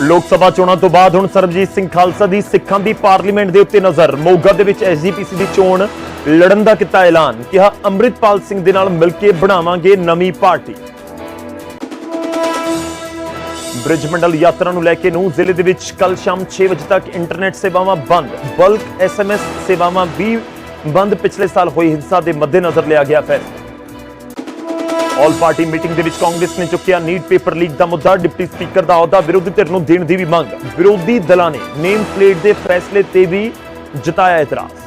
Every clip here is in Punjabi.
ਲੋਕ ਸਭਾ ਚੋਣਾਂ ਤੋਂ ਬਾਅਦ ਹੁਣ ਸਰਬਜੀਤ ਸਿੰਘ ਖਾਲਸਾ ਦੀ ਸਿੱਖਾਂ ਦੀ ਪਾਰਲੀਮੈਂਟ ਦੇ ਉੱਤੇ ਨਜ਼ਰ। ਮੋਗਾ ਦੇ ਵਿੱਚ ਐਸਜੀਪੀਸੀ ਦੀ ਚੋਣ ਲੜਨ ਦਾ ਕੀਤਾ ਐਲਾਨ, ਕਿਹਾ ਅੰਮ੍ਰਿਤਪਾਲ ਸਿੰਘ ਦੇ ਨਾਲ ਮਿਲ ਕੇ ਬਣਾਵਾਂਗੇ ਨਵੀਂ ਪਾਰਟੀ। ਬ੍ਰਿਜ ਮੰਡਲ ਯਾਤਰਾ ਨੂੰ ਲੈ ਕੇ ਨੂੰ ਜ਼ਿਲ੍ਹੇ ਦੇ ਵਿੱਚ ਕੱਲ ਸ਼ਾਮ 6 ਵਜੇ ਤੱਕ ਇੰਟਰਨੈਟ ਸੇਵਾਵਾਂ ਬੰਦ। ਬਲਕ ਐਸਐਮਐਸ ਸੇਵਾਵਾਂ ਵੀ ਬੰਦ। ਪਿਛਲੇ ਸਾਲ ਹੋਈ ਹਿੰਸਾ ਦੇ ਮੱਦੇਨਜ਼ਰ ਲਿਆ ਗਿਆ ਫੈਸਲਾ। ਆਲ ਪਾਰਟੀ ਮੀਟਿੰਗ ਦੇ ਵਿੱਚ ਕਾਂਗਰਸ ਨੇ ਚੁੱਕਿਆ ਨੀਟ ਪੇਪਰ ਲੀਕ ਦਾ ਮੁੱਦਾ। ਡਿਪਟੀ ਸਪੀਕਰ ਦਾ ਅਹੁਦਾ, ਵਿਰੋਧੀ ਧਿਰ ਨੂੰ ਦੇਣ ਦੀ ਵੀ ਮੰਗ। ਵਿਰੋਧੀ ਦਲਾਂ ਨੇ ਨੇਮ ਪਲੇਟ ਦੇ ਫੈਸਲੇ ਤੇ ਵੀ ਜਤਾਇਆ ਇਤਰਾਜ਼।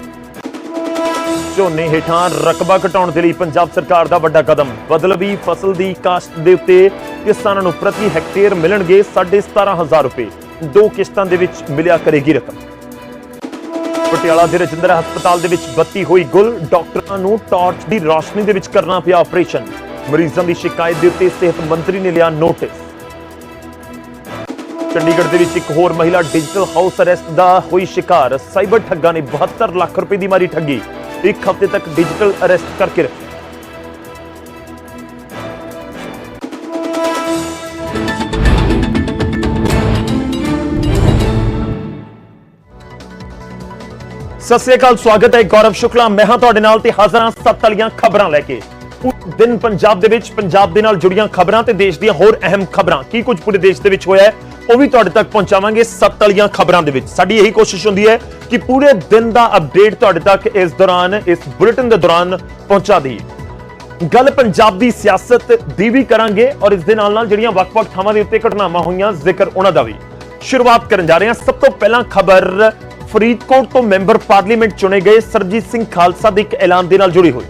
ਝੋਨੇ ਹੇਠਾਂ ਰਕਬਾ ਘਟਾਉਣ ਦੇ ਲਈ ਪੰਜਾਬ ਸਰਕਾਰ ਦਾ ਵੱਡਾ ਕਦਮ। ਬਦਲਵੀ ਫਸਲ ਦੀ ਕਾਸ਼ਤ ਦੇ ਉੱਤੇ ਕਿਸਾਨਾਂ ਨੂੰ ਪ੍ਰਤੀ ਹੈਕਟੇਅਰ ਮਿਲਣਗੇ 17500 ਰੁਪਏ। ਦੋ ਕਿਸ਼ਤਾਂ ਦੇ ਵਿੱਚ ਮਿਲਿਆ ਕਰੇਗੀ ਰਕਮ। ਪਟਿਆਲਾ ਦੇ ਰਜਿੰਦਰਾ ਹਸਪਤਾਲ ਦੇ ਵਿੱਚ ਬੱਤੀ ਹੋਈ ਗੁੱਲ। ਡਾਕਟਰਾਂ ਨੂੰ ਟਾਰਚ ਦੀ ਰੋਸ਼ਨੀ ਦੇ ਵਿੱਚ ਕਰਨਾ ਪਿਆ ਆਪਰੇਸ਼ਨ। ਮਰੀਜ਼ਾਂ ਦੀ ਸ਼ਿਕਾਇਤ ਦੇ ਉੱਤੇ ਸਿਹਤ ਮੰਤਰੀ ਨੇ ਲਿਆ ਨੋਟਿਸ। ਚੰਡੀਗੜ੍ਹ ਦੇ ਵਿੱਚ ਇੱਕ ਹੋਰ ਮਹਿਲਾ ਡਿਜੀਟਲ ਹਾਊਸ ਅਰੈਸਟ ਦਾ ਹੋਈ ਸ਼ਿਕਾਰ। ਸਾਈਬਰ ਠੱਗਾਂ ਨੇ 72 ਲੱਖ ਰੁਪਏ ਦੀ ਮਾਰੀ ਠੱਗੀ। ਇੱਕ ਹਫ਼ਤੇ ਤੱਕ ਡਿਜੀਟਲ ਅਰੈਸਟ ਕਰਕੇ ਰੱਖਿਆ ਸਤਿ ਸ੍ਰੀ ਅਕਾਲ, ਸਵਾਗਤ ਹੈ ਗੌਰਵ ਸ਼ੁਕਲਾ। ਮੈਂ ਹਾਂ ਤੁਹਾਡੇ ਨਾਲ ਤੇ ਹਾਜ਼ਰ ਹਾਂ ਸੱਤ ਵਾਲੀਆਂ ਖਬਰਾਂ ਲੈ ਕੇ। ਦਿਨ ਪੰਜਾਬ ਦੇ ਵਿੱਚ, ਪੰਜਾਬ ਦੇ ਨਾਲ ਜੁੜੀਆਂ ਖਬਰਾਂ ਤੇ ਦੇਸ਼ ਦੀਆਂ ਹੋਰ ਅਹਿਮ ਖਬਰਾਂ। ਕੀ ਕੁਝ ਪੂਰੇ ਦੇਸ਼ ਦੇ ਵਿੱਚ ਹੋਇਆ ਹੈ, ਉਹ ਵੀ ਤੁਹਾਡੇ ਤੱਕ ਪਹੁੰਚਾਵਾਂਗੇ ਸੱਤ ਵਾਲੀਆਂ ਖਬਰਾਂ ਦੇ ਵਿੱਚ। ਸਾਡੀ ਇਹੀ ਕੋਸ਼ਿਸ਼ ਹੁੰਦੀ ਹੈ ਕਿ ਪੂਰੇ ਦਿਨ ਦਾ ਅਪਡੇਟ ਤੁਹਾਡੇ ਤੱਕ ਇਸ ਦੌਰਾਨ, ਇਸ ਬੁਲੇਟਿਨ ਦੇ ਦੌਰਾਨ ਪਹੁੰਚਾ ਦਈਏ। ਗੱਲ ਪੰਜਾਬ ਦੀ ਸਿਆਸਤ ਦੀ ਵੀ ਕਰਾਂਗੇ ਔਰ ਇਸ ਦੇ ਨਾਲ ਨਾਲ ਜਿਹੜੀਆਂ ਵੱਖ-ਵੱਖ ਥਾਵਾਂ ਦੇ ਉੱਤੇ ਘਟਨਾਵਾਂ ਹੋਈਆਂ, ਜ਼ਿਕਰ ਉਹਨਾਂ ਦਾ ਵੀ। ਸ਼ੁਰੂਆਤ ਕਰਨ ਜਾ ਰਹੇ ਹਾਂ। ਸਭ ਤੋਂ ਪਹਿਲਾਂ ਖਬਰ, ਫਰੀਦਕੋਟ ਤੋਂ ਮੈਂਬਰ ਪਾਰਲੀਮੈਂਟ ਚੁਣੇ ਗਏ ਸਰਜੀਤ ਸਿੰਘ ਖਾਲਸਾ ਦੇ ਇੱਕ ਐਲਾਨ ਦੇ ਨਾਲ ਜੁੜੀ ਹੋਈ।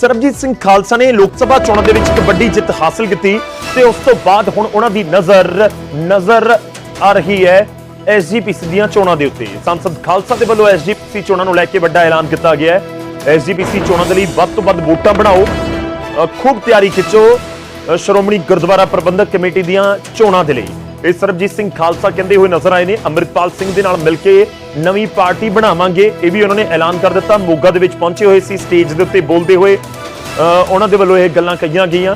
ਸਰਬਜੀਤ ਸਿੰਘ ਖਾਲਸਾ ਨੇ ਲੋਕ ਸਭਾ ਚੋਣਾਂ ਦੇ ਵਿੱਚ ਇੱਕ ਵੱਡੀ ਜਿੱਤ ਹਾਸਲ ਕੀਤੀ ਤੇ ਉਸ ਤੋਂ ਬਾਅਦ ਹੁਣ ਉਹਨਾਂ ਦੀ ਨਜ਼ਰ ਨਜ਼ਰ ਆ ਰਹੀ ਹੈ ਐਸਜੀਪੀਸੀ ਦੀਆਂ ਚੋਣਾਂ ਦੇ ਉੱਤੇ। ਸੰਸਦ ਖਾਲਸਾ ਦੇ ਵੱਲੋਂ ਐਸਜੀਪੀਸੀ ਚੋਣਾਂ ਨੂੰ ਲੈ ਕੇ ਵੱਡਾ ਐਲਾਨ ਕੀਤਾ ਗਿਆ ਹੈ। ਐਸਜੀਪੀਸੀ ਚੋਣਾਂ ਦੇ ਲਈ ਵੱਧ ਤੋਂ ਵੱਧ ਵੋਟਾਂ ਬਣਾਓ। ਖੂਬ ਤਿਆਰੀ ਖਿੱਚੋ। ਸ਼੍ਰੋਮਣੀ ਗੁਰਦੁਆਰਾ ਪ੍ਰਬੰਧਕ ਕਮੇਟੀ ਦੀਆਂ ਚੋਣਾਂ ਦੇ ਲਈ। ਇਹ ਸਰਬਜੀਤ ਸਿੰਘ ਖਾਲਸਾ ਕਹਿੰਦੇ ਹੋਏ ਨਜ਼ਰ ਆਏ ਨੇ, ਅੰਮ੍ਰਿਤਪਾਲ ਸਿੰਘ ਦੇ ਨਾਲ ਮਿਲ ਕੇ ਨਵੀਂ ਪਾਰਟੀ ਬਣਾਵਾਂਗੇ, ਇਹ ਵੀ ਉਹਨਾਂ ਨੇ ਐਲਾਨ ਕਰ ਦਿੱਤਾ। ਮੋਗਾ ਦੇ ਵਿੱਚ ਪਹੁੰਚੇ ਹੋਏ ਸੀ, ਸਟੇਜ ਦੇ ਉੱਤੇ ਬੋਲਦੇ ਹੋਏ ਉਹਨਾਂ ਦੇ ਵੱਲੋਂ ਇਹ ਗੱਲਾਂ ਕਹੀਆਂ ਗਈਆਂ।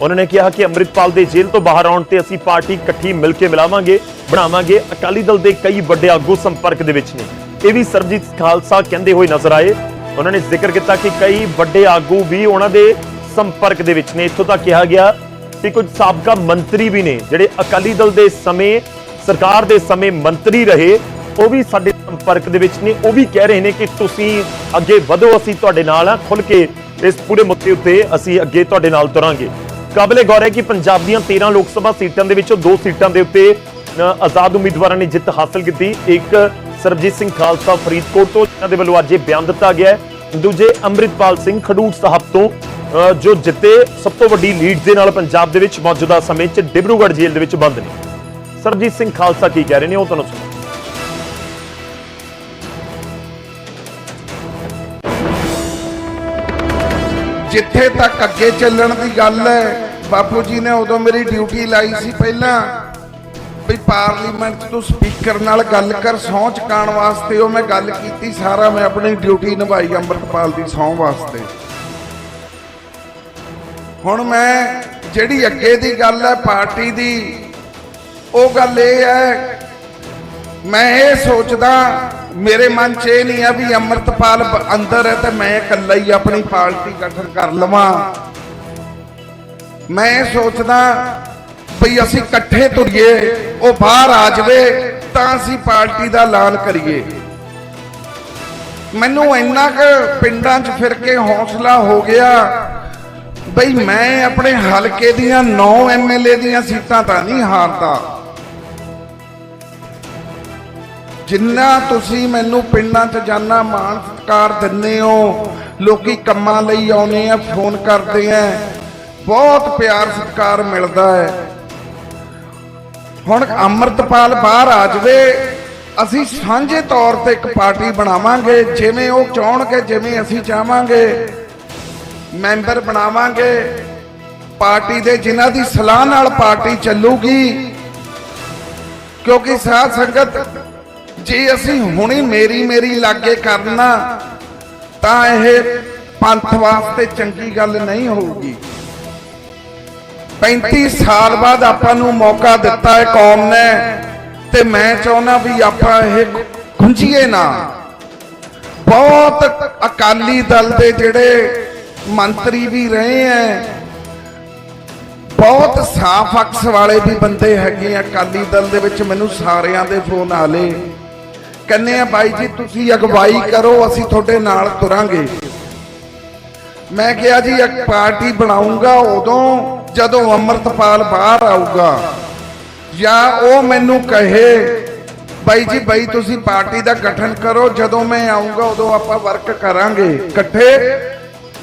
ਉਹਨਾਂ ਨੇ ਕਿਹਾ ਕਿ ਅੰਮ੍ਰਿਤਪਾਲ ਦੇ ਜੇਲ੍ਹ ਤੋਂ ਬਾਹਰ ਆਉਣ ਤੇ ਅਸੀਂ ਪਾਰਟੀ ਇਕੱਠੀ ਮਿਲ ਕੇ ਮਿਲਾਵਾਂਗੇ, ਬਣਾਵਾਂਗੇ। ਅਕਾਲੀ ਦਲ ਦੇ ਕਈ ਵੱਡੇ ਆਗੂ ਸੰਪਰਕ ਦੇ ਵਿੱਚ ਨੇ। ਇਹ ਵੀ ਸਰਬਜੀਤ ਖਾਲਸਾ ਕਹਿੰਦੇ ਹੋਏ ਨਜ਼ਰ ਆਏ। ਉਹਨਾਂ ਨੇ ਜ਼ਿਕਰ ਕੀਤਾ ਕਿ ਕਈ ਵੱਡੇ ਆਗੂ ਵੀ ਉਹਨਾਂ ਦੇ ਸੰਪਰਕ ਦੇ ਵਿੱਚ ਨੇ। ਇੱਥੋਂ ਤੱਕ ਕਿਹਾ ਗਿਆ ਕਿ ਕੁਝ ਸਾਬਕਾ ਮੰਤਰੀ ਵੀ ਨੇ ਜਿਹੜੇ ਅਕਾਲੀ ਦਲ ਦੇ ਸਮੇਂ, ਸਰਕਾਰ ਦੇ ਸਮੇਂ ਮੰਤਰੀ ਰਹੇ, ਉਹ ਵੀ ਸਾਡੇ ਸੰਪਰਕ ਦੇ ਵਿੱਚ ਨੇ। ਉਹ ਵੀ ਕਹਿ ਰਹੇ ਨੇ ਕਿ ਤੁਸੀਂ ਅੱਗੇ ਵਧੋ, ਅਸੀਂ ਤੁਹਾਡੇ ਨਾਲ ਆ ਖੁੱਲ ਕੇ ਇਸ ਪੂਰੇ ਮੁੱਦੇ ਉੱਤੇ ਅਸੀਂ ਅੱਗੇ ਤੁਹਾਡੇ ਨਾਲ ਤੁਰਾਂਗੇ। ਕਾਬਲੇ ਗੌਰ ਹੈ ਕਿ ਪੰਜਾਬ ਦੀਆਂ 13 ਲੋਕ ਸਭਾ ਸੀਟਾਂ ਦੇ ਵਿੱਚੋਂ ਦੋ ਸੀਟਾਂ ਦੇ ਉੱਤੇ ਆਜ਼ਾਦ ਉਮੀਦਵਾਰਾਂ ਨੇ ਜਿੱਤ ਹਾਸਲ ਕੀਤੀ। ਇੱਕ ਸਰਬਜੀਤ ਸਿੰਘ ਖਾਲਸਾ ਫਰੀਦਕੋਟ ਤੋਂ, ਜਿਨ੍ਹਾਂ ਦੇ ਵੱਲੋਂ ਅੱਜ ਇਹ ਬਿਆਨ ਦਿੱਤਾ ਗਿਆ ਹੈ। ਦੂਜੇ ਅੰਮ੍ਰਿਤਪਾਲ ਸਿੰਘ ਖਡੂਰ ਸਾਹਿਬ ਤੋਂ ਜੋ ਜਿੱਤੇ ਸਭ ਤੋਂ ਵੱਡੀ ਲੀਡ ਦੇ ਨਾਲ ਪੰਜਾਬ ਦੇ ਵਿੱਚ ਮੌਜੂਦਾ ਸਮੇਂ 'ਚ ਡਿਬਰੂਗੜ੍ਹ ਜੇਲ੍ਹ ਦੇ ਵਿੱਚ ਬੰਦ ਨੇ। ਸਰਜੀਤ ਸਿੰਘ ਖਾਲਸਾ ਕੀ ਕਹਿ ਰਹੇ ਨੇ ਉਹ ਤੁਹਾਨੂੰ ਸੁਣੋ ਜਿੱਥੇ ਤੱਕ ਅੱਗੇ ਚੱਲਣ ਦੀ ਗੱਲ ਹੈ, ਬਾਪੂ ਜੀ ਨੇ ਉਦੋਂ ਮੇਰੀ ਡਿਊਟੀ ਲਾਈ ਸੀ ਪਹਿਲਾਂ। ਵੀ ਪਾਰਲੀਮੈਂਟ ਤੋਂ ਸਪੀਕਰ ਨਾਲ ਗੱਲ ਕਰ, ਸਹੁੰ ਚੁਕਾਉਣ ਵਾਸਤੇ ਉਹ ਮੈਂ ਗੱਲ ਕੀਤੀ, ਸਾਰਾ ਮੈਂ ਆਪਣੀ ਡਿਊਟੀ ਨਿਭਾਈ ਅੰਮ੍ਰਿਤਪਾਲ ਦੀ ਸਹੁੰ ਵਾਸਤੇ। ਹੁਣ ਮੈਂ ਜਿਹੜੀ ਅੱਗੇ ਦੀ ਗੱਲ ਹੈ ਪਾਰਟੀ ਦੀ, ਉਹ ਗੱਲ ਇਹ ਹੈ, ਮੈਂ ਇਹ ਸੋਚਦਾ, ਮੇਰੇ ਮਨ 'ਚ ਇਹ ਨਹੀਂ ਆ ਵੀ ਅੰਮ੍ਰਿਤਪਾਲ ਅੰਦਰ ਹੈ ਤੇ ਮੈਂ ਇਕੱਲਾ ਹੀ ਆਪਣੀ ਪਾਰਟੀ ਗਠਨ ਕਰ ਲਵਾਂ। ਮੈਂ ਇਹ ਸੋਚਦਾ ਵੀ ਅਸੀਂ ਇਕੱਠੇ ਤੁਰੀਏ, ਉਹ ਬਾਹਰ ਆ ਜਾਵੇ, ਤਾਂ ਅਸੀਂ ਪਾਰਟੀ ਦਾ ਐਲਾਨ ਕਰੀਏ। ਮੈਨੂੰ ਇੰਨਾ ਕੁ ਪਿੰਡਾਂ 'ਚ ਫਿਰ ਕੇ ਹੌਸਲਾ ਹੋ ਗਿਆ ਬਈ ਮੈਂ ਆਪਣੇ ਹਲਕੇ ਦੀਆਂ 9 ਐਮਐਲਏ ਦੀਆਂ ਸੀਟਾਂ ਤਾਂ ਨਹੀਂ ਹਾਰਦਾ। ਜਿੰਨਾ ਤੁਸੀਂ ਮੈਨੂੰ ਪਿੰਡਾਂ 'ਚ ਜਾਣਾ ਮਾਣ ਸਤਿਕਾਰ ਦਿੰਦੇ ਹੋ, ਲੋਕੀ ਕੰਮਾਂ ਲਈ ਆਉਨੇ ਆ, ਫੋਨ ਕਰਦੇ ਆ, ਬਹੁਤ ਪਿਆਰ ਸਤਿਕਾਰ ਮਿਲਦਾ ਹੈ। ਹੁਣ ਅੰਮ੍ਰਿਤਪਾਲ ਬਾਹਰ ਆ ਜਾਵੇ, ਅਸੀਂ ਸਾਂਝੇ ਤੌਰ ਤੇ ਇੱਕ ਪਾਰਟੀ ਬਣਾਵਾਂਗੇ, ਜਿਵੇਂ ਉਹ ਚਾਹਣਗੇ, ਜਿਵੇਂ ਅਸੀਂ ਚਾਹਾਂਗੇ ਮੈਂਬਰ ਬਣਾਵਾਂਗੇ। ਪਾਰਟੀ ਦੇ ਜਿਨ੍ਹਾਂ ਦੀ ਸਲਾਹ ਨਾਲ ਪਾਰਟੀ ਚੱਲੂਗੀ। ਕਿਉਂਕਿ ਸਾਧ ਸੰਗਤ, ਜੇ ਅਸੀਂ ਹੁਣੇ ਮੇਰੀ ਮੇਰੀ ਲਾਗੇ ਕਰਨਾ, ਤਾਂ ਇਹ ਪੰਥ ਵਾਸਤੇ ਚੰਗੀ ਗੱਲ ਨਹੀਂ ਹੋਊਗੀ। 35 ਸਾਲ ਬਾਅਦ ਆਪਾਂ ਨੂੰ ਮੌਕਾ ਦਿੱਤਾ ਹੈ ਕੌਮ ਨੇ, ਤੇ ਮੈਂ ਚਾਹੁੰਦਾ ਵੀ ਆਪਾਂ ਇਹ ਖੁੰਝੀਏ ਨਾ। ਬਹੁਤ ਅਕਾਲੀ ਦਲ ਦੇ ਜਿਹੜੇ ਮੰਤਰੀ ਵੀ ਰਹੇ ਐ। ਬਹੁਤ ਸਾਫ਼ ਅਕਸ ਵਾਲੇ ਵੀ ਬੰਦੇ ਹੈਗੇ ਆ, ਅਕਾਲੀ ਦਲ ਦੇ ਵਿੱਚ ਮੈਨੂੰ ਸਾਰਿਆਂ ਦੇ ਫੋਨ ਆਲੇ ਕਹਿੰਦੇ ਆ, ਬਾਈ ਜੀ, ਤੁਸੀਂ ਅਗਵਾਈ ਕਰੋ, ਅਸੀਂ ਤੁਹਾਡੇ ਨਾਲ ਤੁਰਾਂਗੇ। ਮੈਂ ਕਿਹਾ ਜੀ, ਇੱਕ ਪਾਰਟੀ ਬਣਾਉਂਗਾ ਉਦੋਂ ਜਦੋਂ ਅਮਰਤਪਾਲ ਬਾਹਰ ਆਊਗਾ। ਜਾਂ ਉਹ ਮੈਨੂੰ ਕਹੇ, ਬਾਈ ਜੀ, ਬਾਈ, ਤੁਸੀਂ ਪਾਰਟੀ ਦਾ ਗਠਨ ਕਰੋ, ਜਦੋਂ ਮੈਂ ਆਉਂਗਾ ਉਦੋਂ ਆਪਾਂ ਵਰਕ ਕਰਾਂਗੇ। ਇਕੱਠੇ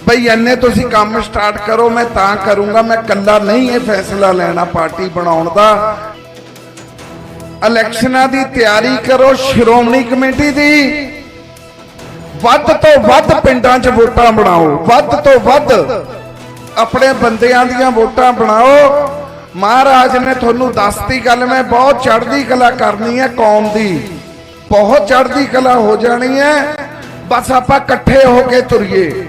ਬਈ ਐਨੇ ਤੁਸੀਂ ਕੰਮ ਸਟਾਰਟ ਕਰੋ, ਮੈਂ ਤਾਂ ਕਰੂੰਗਾ, ਮੈਂ ਕੱਲਾ ਨਹੀਂ ਇਹ ਫੈਸਲਾ ਲੈਣਾ ਪਾਰਟੀ ਬਣਾਉਣ ਦਾ। ਇਲੈਕਸ਼ਨਾਂ ਦੀ ਤਿਆਰੀ ਕਰੋ, ਸ਼੍ਰੋਮਣੀ ਕਮੇਟੀ ਦੀ। ਵੱਧ ਤੋਂ ਵੱਧ ਪਿੰਡਾਂ 'ਚ ਵੋਟਾਂ ਬਣਾਓ, ਵੱਧ ਤੋਂ ਵੱਧ ਆਪਣੇ ਬੰਦਿਆਂ ਦੀਆਂ ਵੋਟਾਂ ਬਣਾਓ। ਮਹਾਰਾਜ ਨੇ ਤੁਹਾਨੂੰ ਦੱਸਤੀ ਗੱਲ, ਮੈਂ ਬਹੁਤ ਚੜ੍ਹਦੀ ਕਲਾ ਕਰਨੀ ਹੈ ਕੌਮ ਦੀ। ਬਹੁਤ ਚੜ੍ਹਦੀ ਕਲਾ ਹੋ ਜਾਣੀ ਹੈ। ਬਸ ਆਪਾਂ ਇਕੱਠੇ ਹੋ ਕੇ ਤੁਰੀਏ।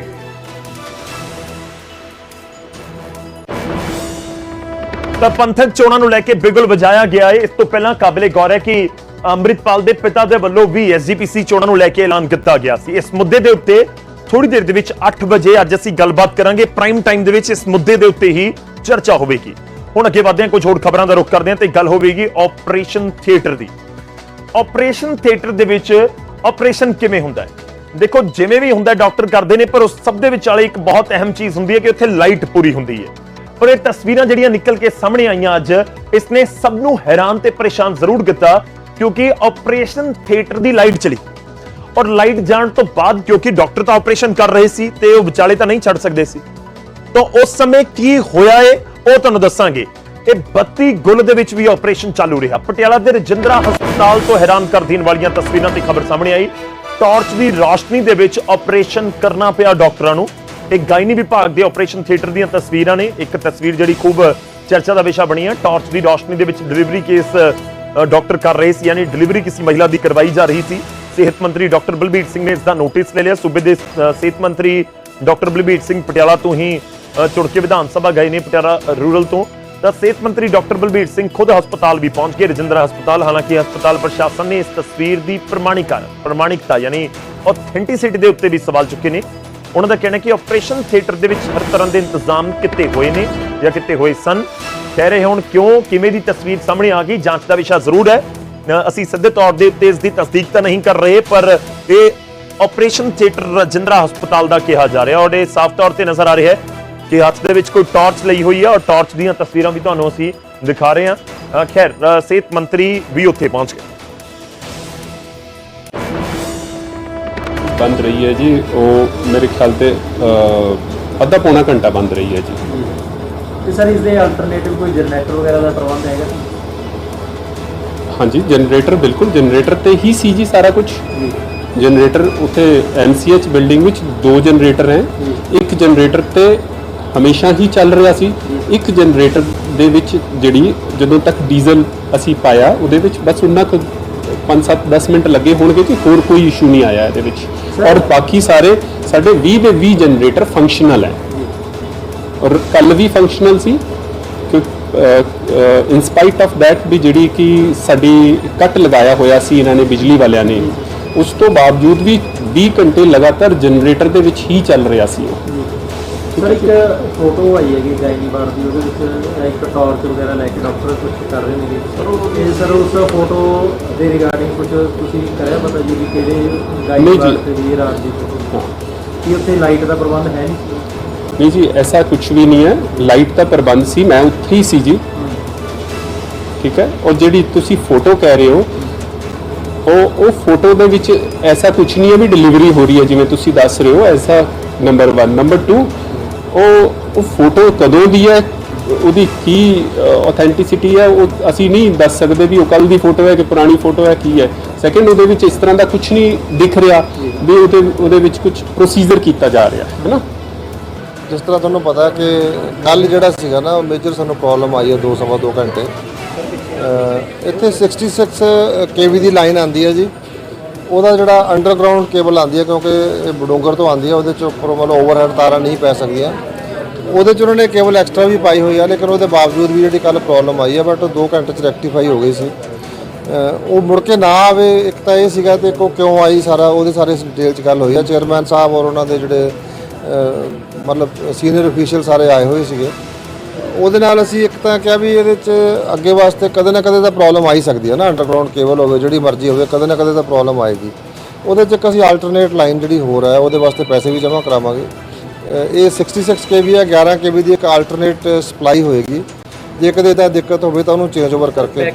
ਤਾਂ ਪੰਥਕ ਚੋਣਾਂ ਨੂੰ ਲੈ ਕੇ ਬਿਗਲ ਵਜਾਇਆ ਗਿਆ ਹੈ। ਇਸ ਤੋਂ ਪਹਿਲਾਂ ਕਾਬਲੇ ਗੌਰ ਹੈ ਕਿ ਅੰਮ੍ਰਿਤਪਾਲ ਦੇ ਪਿਤਾ ਦੇ ਵੱਲੋਂ ਵੀ ਐਸਜੀਪੀਸੀ ਚੋਣਾਂ ਨੂੰ ਲੈ ਕੇ ਐਲਾਨ ਕੀਤਾ ਗਿਆ ਸੀ। ਇਸ ਮੁੱਦੇ ਦੇ ਉੱਤੇ ਥੋੜੀ ਦੇਰ ਦੇ ਵਿੱਚ 8 ਵਜੇ ਅੱਜ ਅਸੀਂ ਗੱਲਬਾਤ ਕਰਾਂਗੇ। ਪ੍ਰਾਈਮ ਟਾਈਮ ਦੇ ਵਿੱਚ ਇਸ ਮੁੱਦੇ ਦੇ ਉੱਤੇ ਹੀ ਚਰਚਾ ਹੋਵੇਗੀ। ਹੁਣ ਅੱਗੇ ਵਧਦੇ ਹਾਂ, ਕੁਝ ਹੋਰ ਖਬਰਾਂ ਦਾ ਰੁਖ ਕਰਦੇ ਹਾਂ ਤੇ ਗੱਲ ਹੋਵੇਗੀ ਆਪਰੇਸ਼ਨ ਥੀਏਟਰ ਦੀ। ਆਪਰੇਸ਼ਨ ਥੀਏਟਰ ਦੇ ਵਿੱਚ ਆਪਰੇਸ਼ਨ ਕਿਵੇਂ ਹੁੰਦਾ ਹੈ? ਦੇਖੋ, ਜਿਵੇਂ ਵੀ ਹੁੰਦਾ, ਡਾਕਟਰ ਕਰਦੇ ਨੇ, ਪਰ ਉਸ ਸਭ ਦੇ ਵਿਚਾਲੇ ਇੱਕ ਬਹੁਤ ਅਹਿਮ ਚੀਜ਼ ਹੁੰਦੀ ਹੈ ਕਿ ਉੱਥੇ ਲਾਈਟ ਪੂਰੀ ਹੁੰਦੀ ਹੈ। ਪਰ ਇਹ ਤਸਵੀਰਾਂ ਜਿਹੜੀਆਂ ਨਿਕਲ ਕੇ ਸਾਹਮਣੇ ਆਈਆਂ ਅੱਜ ਇਸ ਨੇ ਸਭ ਨੂੰ ਹੈਰਾਨ ਤੇ ਪਰੇਸ਼ਾਨ ਜ਼ਰੂਰ ਕੀਤਾ ਕਿਉਂਕਿ ਆਪਰੇਸ਼ਨ ਥੀਏਟਰ ਦੀ ਲਾਈਟ ਚਲੀ। ਔਰ ਲਾਈਟ ਜਾਣ ਤੋਂ ਬਾਅਦ ਕਿਉਂਕਿ ਡਾਕਟਰ ਤਾਂ ਆਪਰੇਸ਼ਨ ਕਰ ਰਹੇ ਸੀ ਤੇ ਉਹ ਵਿਚਾਲੇ ਤਾਂ ਨਹੀਂ ਛੱਡ ਸਕਦੇ ਸੀ। ਤਾਂ ਉਸ ਸਮੇਂ ਕੀ ਹੋਇਆ ਏ, ਉਹ ਤੁਹਾਨੂੰ ਦੱਸਾਂਗੇ। ਇਹ 32 ਗੁੱਲ ਦੇ ਵਿੱਚ ਵੀ ਆਪਰੇਸ਼ਨ ਚਾਲੂ ਰਿਹਾ। ਪਟਿਆਲਾ ਦੇ ਰਜਿੰਦਰਾ ਹਸਪਤਾਲ ਤੋਂ ਹੈਰਾਨ ਕਰ ਦੇਣ ਵਾਲੀਆਂ ਤਸਵੀਰਾਂ ਤੇ ਖਬਰ ਸਾਹਮਣੇ ਆਈ। ਟਾਰਚ ਦੀ ਰੌਸ਼ਨੀ ਦੇ ਵਿੱਚ ਆਪਰੇਸ਼ਨ ਕਰਨਾ ਪਿਆ ਡਾਕਟਰਾਂ ਨੂੰ। ਇਹ ਗਾਇਨੀ ਵਿਭਾਗ ਦੇ ਆਪਰੇਸ਼ਨ ਥੀਏਟਰ ਦੀਆਂ ਤਸਵੀਰਾਂ ਨੇ। ਇੱਕ ਤਸਵੀਰ ਜਿਹੜੀ ਖੂਬ ਚਰਚਾ ਦਾ ਵਿਸ਼ਾ ਬਣੀ ਹੈ। ਟਾਰਚ ਦੀ ਰੌਸ਼ਨੀ ਦੇ ਵਿੱਚ ਡਿਲੀਵਰੀ ਕੇਸ ਡਾਕਟਰ ਕਰ ਰਹੇ ਸੀ ਯਾਨੀ ਡਿਲੀਵਰੀ ਕਿਸੇ ਮਹਿਲਾ ਦੀ ਕਰਵਾਈ ਜਾ ਰਹੀ ਸੀ। ਸਿਹਤ ਮੰਤਰੀ ਡਾਕਟਰ ਬਲਬੀਰ ਸਿੰਘ ਨੇ ਇਸ ਦਾ ਨੋਟਿਸ ਲੈ ਲਿਆ। ਸੂਬੇ ਦੇ ਸਿਹਤ ਮੰਤਰੀ ਡਾਕਟਰ ਬਲਬੀਰ ਸਿੰਘ ਪਟਿਆਲਾ ਤੋਂ ਹੀ ਅ, ਚੁਣ ਕੇ ਵਿਧਾਨ ਸਭਾ ਗਏ ਨੇ ਪਟਿਆਲਾ ਰੂਰਲ ਤੋਂ। ਤਾਂ ਸਿਹਤ ਮੰਤਰੀ ਡਾਕਟਰ ਬਲਬੀਰ ਸਿੰਘ ਖੁਦ ਹਸਪਤਾਲ ਵੀ ਪਹੁੰਚ ਗਏ ਰਜਿੰਦਰਾ ਹਸਪਤਾਲ। ਹਾਲਾਂਕਿ ਹਸਪਤਾਲ ਪ੍ਰਸ਼ਾਸਨ ਨੇ ਇਸ ਤਸਵੀਰ ਦੀ ਪ੍ਰਮਾਣਿਕਤਾ ਪ੍ਰਮਾਣਿਕਤਾ ਯਾਨੀ ਆਥੈਂਟਿਸਿਟੀ ਦੇ ਉੱਤੇ ਵੀ ਸਵਾਲ ਚੁੱਕੇ ਨੇ। ਉਹਨਾਂ ਦਾ ਕਹਿਣਾ ਕਿ ਆਪਰੇਸ਼ਨ ਥੀਏਟਰ ਦੇ ਵਿੱਚ ਹਰ ਤਰ੍ਹਾਂ ਦੇ ਇੰਤਜ਼ਾਮ ਕੀਤੇ ਹੋਏ ਨੇ ਜਾਂ ਕੀਤੇ ਹੋਏ ਸਨ। ਕਹਿ ਰਹੇ ਹੁਣ ਕਿਉਂ, ਕਿਵੇਂ ਦੀ ਤਸਵੀਰ ਸਾਹਮਣੇ ਆ ਗਈ, ਜਾਂਚ ਦਾ ਵਿਸ਼ਾ ਜ਼ਰੂਰ ਹੈ। ਅਸੀਂ ਸਿੱਧੇ ਤੌਰ ਦੇ ਉੱਤੇ ਇਸ ਦੀ ਤਸਦੀਕ ਤਾਂ ਨਹੀਂ ਕਰ ਰਹੇ, ਪਰ ਇਹ ਆਪਰੇਸ਼ਨ ਥੀਏਟਰ ਰਜਿੰਦਰਾ ਹਸਪਤਾਲ ਦਾ ਕਿਹਾ ਜਾ ਰਿਹਾ ਔਰ ਇਹ ਸਾਫ਼ ਤੌਰ ਤੇ ਨਜ਼ਰ ਆ ਰਿਹਾ ਹੈ ਕਿ ਹੱਥ ਦੇ ਵਿੱਚ ਕੋਈ ਟਾਰਚ ਲਈ ਹੋਈ ਹੈ ਔਰ ਟਾਰਚ ਦੀਆਂ ਤਸਵੀਰਾਂ ਵੀ ਤੁਹਾਨੂੰ ਅਸੀਂ ਦਿਖਾ ਰਹੇ ਹਾਂ। ਖੈਰ ਸਿਹਤ ਮੰਤਰੀ ਵੀ ਉੱਥੇ ਪਹੁੰਚ ਗਏ। ਬੰਦ ਰਹੀ ਹੈ ਜੀ। ਉਹ ਮੇਰੇ ਖਿਆਲ ਤੇ ਅ, ਅੱਧਾ ਪੌਣਾ ਘੰਟਾ ਬੰਦ ਰਹੀ ਹੈ ਜੀ। ਤੇ ਸਰ ਇਸ ਦੇ ਅਲਟਰਨੇਟਿਵ ਕੋਈ ਜਨਰੇਟਰ ਵਗੈਰਾ ਦਾ ਪ੍ਰਬੰਧ ਹੈਗਾ? ਹਾਂਜੀ ਜਨਰੇਟਰ ਬਿਲਕੁਲ ਜਨਰੇਟਰ ਤੇ ਹੀ ਸੀ ਜੀ ਸਾਰਾ ਕੁਝ ਜਨਰੇਟਰ ਉੱਥੇ ਐਮਸੀਐਚ ਬਿਲਡਿੰਗ ਵਿੱਚ ਦੋ ਜਨਰੇਟਰ ਹੈ। ਇੱਕ ਜਨਰੇਟਰ ਤੇ ਹਮੇਸ਼ਾ ਹੀ ਚੱਲ ਰਿਹਾ ਸੀ। ਇੱਕ ਜਨਰੇਟਰ ਦੇ ਵਿੱਚ ਜਿਹੜੀ ਜਦੋਂ ਤੱਕ ਡੀਜ਼ਲ ਅਸੀਂ ਪਾਇਆ ਉਹਦੇ ਵਿੱਚ ਬਸ ਉਹਨਾਂ ਕੁ 5-7 10 ਮਿੰਟ ਲੱਗੇ ਹੋਣਗੇ ਕਿ ਹੋਰ ਕੋਈ ਇਸ਼ੂ ਨਹੀਂ ਆਇਆ ਇਹਦੇ ਵਿੱਚ। ਔਰ ਬਾਕੀ ਸਾਰੇ ਸਾਡੇ 20 ਦੇ 20 ਜਨਰੇਟਰ ਫੰਕਸ਼ਨਲ ਹੈ। ਔਰ ਕੱਲ ਵੀ ਫੰਕਸ਼ਨਲ ਸੀ। ਕਿ ਇਨ ਸਪਾਈਟ ਆਫ ਥੈਟ ਵੀ ਜਿਹੜੀ ਕਿ ਸਾਡੀ ਕੱਟ ਲਗਾਇਆ ਹੋਇਆ ਸੀ ਇਹਨਾਂ ਨੇ ਬਿਜਲੀ ਵਾਲਿਆਂ ਨੇ ਉਸ ਤੋਂ ਬਾਵਜੂਦ ਵੀ 20 ਘੰਟੇ ਲਗਾਤਾਰ ਜਨਰੇਟਰ ਦੇ ਵਿੱਚ ਹੀ ਚੱਲ ਰਿਹਾ ਸੀ ਉਹ। ਸਰ ਇੱਕ ਫੋਟੋ ਆਈ ਹੈਗੀ ਗਾਇਨੀ ਬਾਰ ਦੀ ਉਹਦੇ ਵਿੱਚ ਇੱਕ ਟਾਰਚ ਵਗੈਰਾ ਲੈ ਕੇ ਡਾਕਟਰ ਕੁਝ ਕਰ ਰਹੇ ਨੇਗੇ। ਇਹ ਸਰ ਉਸ ਫੋਟੋ ਦੇ ਰਿਗਾਰਡਿੰਗ ਕੁਝ ਤੁਸੀਂ ਕਰਿਆ ਪਤਾ ਜੀ ਵੀ ਕਿਹੜੇ ਗਾਇਨੀ ਜੀ। ਤੇ ਵੀ ਇਹ ਰਾਤ ਦੀ ਫੋਟੋ ਕੀ ਉੱਥੇ ਲਾਈਟ ਦਾ ਪ੍ਰਬੰਧ ਹੈ ਨਹੀਂ? ਨਹੀਂ ਜੀ ਐਸਾ ਕੁਝ ਵੀ ਨਹੀਂ ਹੈ। ਲਾਈਟ ਦਾ ਪ੍ਰਬੰਧ ਸੀ ਮੈਂ ਉੱਥੇ ਹੀ ਸੀ ਜੀ। ਠੀਕ ਹੈ? ਔਰ ਜਿਹੜੀ ਤੁਸੀਂ ਫੋਟੋ ਕਹਿ ਰਹੇ ਹੋ ਉਹ ਉਹ ਫੋਟੋ ਦੇ ਵਿੱਚ ਐਸਾ ਕੁਝ ਨਹੀਂ ਹੈ ਵੀ ਡਿਲੀਵਰੀ ਹੋ ਰਹੀ ਹੈ ਜਿਵੇਂ ਤੁਸੀਂ ਦੱਸ ਰਹੇ ਹੋ ਐਸਾ ਨੰਬਰ 1 ਨੰਬਰ 2 ਉਹ ਉਹ ਫੋਟੋ ਕਦੋਂ ਦੀ ਹੈ? ਉਹਦੀ ਕੀ ਆਥੈਂਟਿਸਿਟੀ ਹੈ? ਉਹ ਅਸੀਂ ਨਹੀਂ ਦੱਸ ਸਕਦੇ ਵੀ ਉਹ ਕੱਲ ਦੀ ਫੋਟੋ ਹੈ ਕਿ ਪੁਰਾਣੀ ਫੋਟੋ ਹੈ, ਕੀ ਹੈ। ਸੈਕੰਡ ਉਹਦੇ ਵਿੱਚ ਇਸ ਤਰ੍ਹਾਂ ਦਾ ਕੁਝ ਨਹੀਂ ਦਿਖ ਰਿਹਾ ਵੀ ਉਹਦੇ ਉਹਦੇ ਵਿੱਚ ਕੁਝ ਪ੍ਰੋਸੀਜਰ ਕੀਤਾ ਜਾ ਰਿਹਾ, ਹੈ ਨਾ? ਜਿਸ ਤਰ੍ਹਾਂ ਤੁਹਾਨੂੰ ਪਤਾ ਕਿ ਕੱਲ ਜਿਹੜਾ ਸੀਗਾ ਨਾ ਮੇਜਰ ਸਾਨੂੰ ਪ੍ਰੋਬਲਮ ਆਈ ਹੈ 2 ਸਵਾ 2 ਘੰਟੇ। ਅਹ, ਇੱਥੇ 66 ਕੇਵੀ ਦੀ ਲਾਈਨ ਆਂਦੀ ਹੈ ਜੀ। ਉਹਦਾ ਜਿਹੜਾ ਅੰਡਰਗਰਾਉਂਡ ਕੇਬਲ ਆਂਦੀ ਹੈ, ਕਿਉਂਕਿ ਇਹ ਬਡੂੰਗਰ ਤੋਂ ਆਂਦੀ ਹੈ, ਉਹਦੇ ਚ ਉੱਪਰੋਂ ਮਤਲਬ ਓਵਰਹੈਡ ਤਾਰਾਂ ਨਹੀਂ ਪੈ ਸਕਦੀਆਂ। ਉਹਦੇ ਚ ਉਹਨਾਂ ਨੇ ਕੇਬਲ ਐਕਸਟਰਾ ਵੀ ਪਾਈ ਹੋਈ ਆ, ਲੇਕਿਨ ਉਹਦੇ ਬਾਵਜੂਦ ਵੀ ਜਿਹੜੀ ਕੱਲ ਪ੍ਰੋਬਲਮ ਆਈ ਹੈ ਬਟ 2 ਘੰਟੇ ਚ ਰੈਕਟੀਫਾਈ ਹੋ ਗਈ ਸੀ। ਉਹ ਮੁੜ ਕੇ ਨਾ ਆਵੇ, ਇੱਕ ਤਾਂ ਇਹ ਸੀਗਾ ਤੇ ਕੋ ਕਿਉਂ ਆਈ ਸਾਰਾ, ਉਹਦੇ ਸਾਰੇ ਡਿਟੇਲ ਚ ਗੱਲ ਹੋਈ ਆ। ਚੇਅਰਮੈਨ ਸਾਹਿਬ ਔਰ ਉਹਨਾਂ ਦੇ ਜਿਹੜੇ ਮਤਲਬ ਸੀਨੀਅਰ ਅਫੀਸ਼ੀਅਲ ਸਾਰੇ ਆਏ ਹੋਏ ਸੀਗੇ। ਉਹਦੇ ਨਾਲ ਅਸੀਂ ਇੱਕ ਤਾਂ ਕਿਹਾ ਵੀ ਇਹਦੇ ਚ ਅੱਗੇ ਵਾਸਤੇ ਕਦੇ ਨਾ ਕਦੇ ਤਾਂ ਪ੍ਰੋਬਲਮ ਆ ਹੀ ਸਕਦੀ ਹੈ ਨਾ ਅੰਡਰਗਰਾਉਂਡ ਕੇਬਲ ਹੋਵੇ ਜਿਹੜੀ ਮਰਜ਼ੀ ਹੋਵੇ ਕਦੇ ਨਾ ਕਦੇ ਤਾਂ ਪ੍ਰੋਬਲਮ ਆਏਗੀ ਉਹਦੇ ਚ ਇੱਕ ਅਸੀਂ ਆਲਟਰਨੇਟ ਲਾਈਨ ਜਿਹੜੀ ਹੋਰ ਹੈ ਉਹਦੇ ਵਾਸਤੇ ਪੈਸੇ ਵੀ ਜਮ੍ਹਾਂ ਕਰਾਵਾਂਗੇ। ਇਹ 66 kV ਹੈ 11 kV ਦੀ ਇੱਕ ਆਲਟਰਨੇਟ ਸਪਲਾਈ ਹੋਏਗੀ। ਜੇ ਕਦੇ ਤਾਂ ਦਿੱਕਤ ਹੋਵੇ ਤਾਂ ਉਹਨੂੰ ਚੇਂਜ ਓਵਰ ਕਰਕੇ